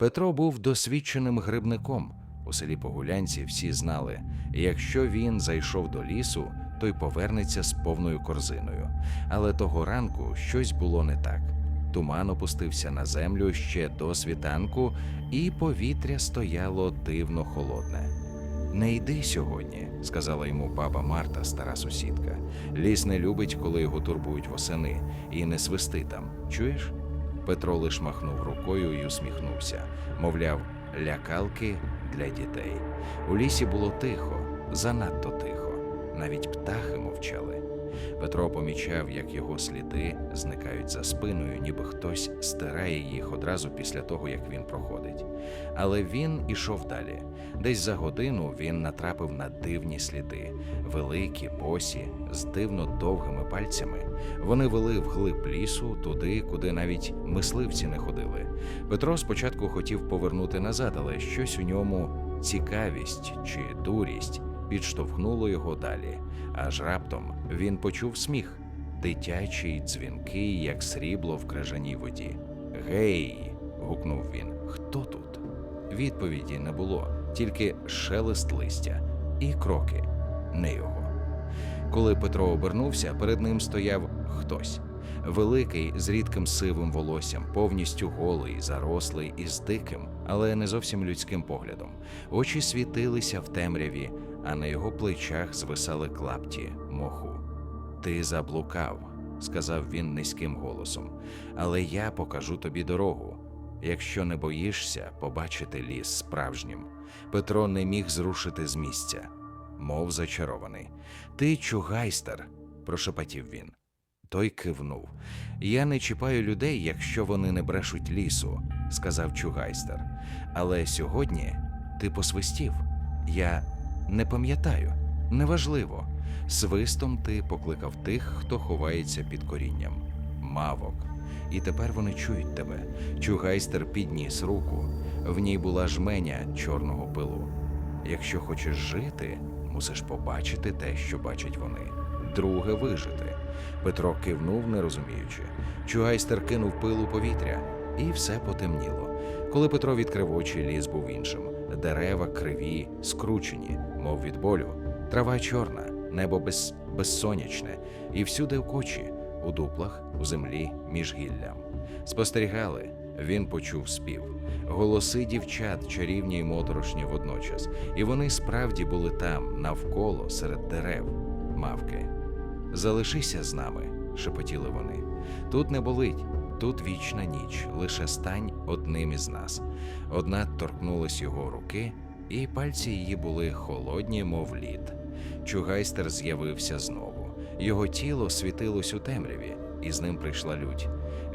Петро був досвідченим грибником. У селі Погулянці всі знали, якщо він зайшов до лісу, то й повернеться з повною корзиною. Але того ранку щось було не так. Туман опустився на землю ще до світанку, і повітря стояло дивно холодне. Не йди сьогодні, сказала йому баба Марта, стара сусідка. Ліс не любить, коли його турбують восени, і не свисти там. Чуєш? Петро лиш махнув рукою і усміхнувся, мовляв, лякалки для дітей. У лісі було тихо, занадто тихо, навіть птахи мовчали. Петро помічав, як його сліди зникають за спиною, ніби хтось стирає їх одразу після того, як він проходить. Але він ішов далі. Десь за годину він натрапив на дивні сліди, великі, босі, з дивно довгими пальцями. Вони вели вглиб лісу, туди, куди навіть мисливці не ходили. Петро спочатку хотів повернути назад, але щось у ньому цікавість чи дурість підштовхнуло його далі. Аж раптом він почув сміх, дитячий, дзвінкий, як срібло в крижаній воді. Гей. гукнув він. Хто тут? Відповіді не було, тільки шелест листя і кроки, не його. Коли Петро обернувся, перед ним стояв хтось. Великий, з рідким сивим волоссям, повністю голий, зарослий і з диким, але не зовсім людським поглядом. Очі світилися в темряві, а на його плечах звисали клапті моху. Ти заблукав, сказав він низьким голосом, але я покажу тобі дорогу. Якщо не боїшся побачити ліс справжнім, Петро не міг зрушити з місця, мов зачарований. Ти чугайстер, прошепотів він. Той кивнув. Я не чіпаю людей, якщо вони не брешуть лісу, сказав чугайстер. Але сьогодні ти посвистів. Я не пам'ятаю, неважливо. Свистом ти покликав тих, хто ховається під корінням. Мавок. І тепер вони чують тебе. Чугайстер підніс руку. В ній була жменя чорного пилу. Якщо хочеш жити, мусиш побачити те, що бачать вони. Друге вижити. Петро кивнув, не розуміючи. Чугайстер кинув пилу повітря, і все потемніло. Коли Петро відкрив очі, ліс був іншим. Дерева криві, скручені, мов від болю. Трава чорна, небо без... безсонячне, і всюди в кочі, у дуплах, у землі, між гіллям. Спостерігали, він почув спів. Голоси дівчат чарівні й моторошні водночас, і вони справді були там, навколо, серед дерев, мавки. Залишися з нами, шепотіли вони. Тут не болить, тут вічна ніч, лише стань одним із нас. Одна торкнулась його руки, і пальці її були холодні, мов лід. Чугайстер з'явився знову. Його тіло світилось у темряві, і з ним прийшла лють.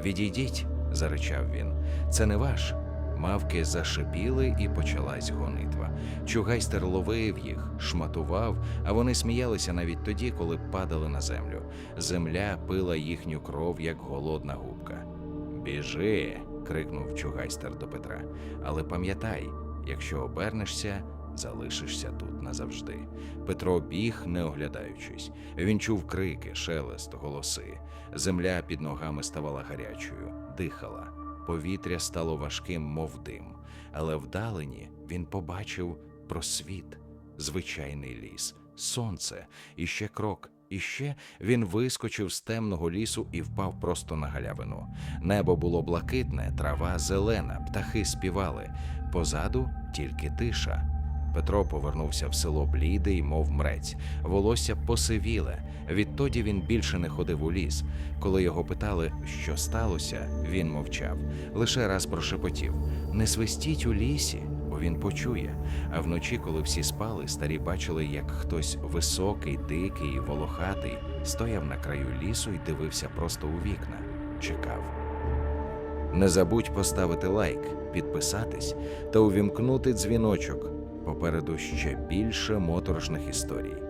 Відійдіть, заричав він. Це не ваш. Мавки зашипіли і почалась гонитва. Чугайстер ловив їх, шматував, а вони сміялися навіть тоді, коли падали на землю. Земля пила їхню кров, як голодна губка. Біжи. крикнув Чугайстер до Петра. Але пам'ятай, якщо обернешся, залишишся тут назавжди. Петро біг, не оглядаючись. Він чув крики, шелест, голоси. Земля під ногами ставала гарячою, дихала. Повітря стало важким, мов дим, але вдалині він побачив просвіт, звичайний ліс, сонце, і ще крок, і ще він вискочив з темного лісу і впав просто на галявину. Небо було блакитне, трава зелена, птахи співали. Позаду тільки тиша. Петро повернувся в село блідий, мов мрець, волосся посивіле. Відтоді він більше не ходив у ліс. Коли його питали, що сталося, він мовчав. Лише раз прошепотів: не свистіть у лісі, бо він почує. А вночі, коли всі спали, старі бачили, як хтось високий, дикий, волохатий стояв на краю лісу і дивився просто у вікна, чекав. Не забудь поставити лайк, підписатись та увімкнути дзвіночок. Попереду ще більше моторошних історій.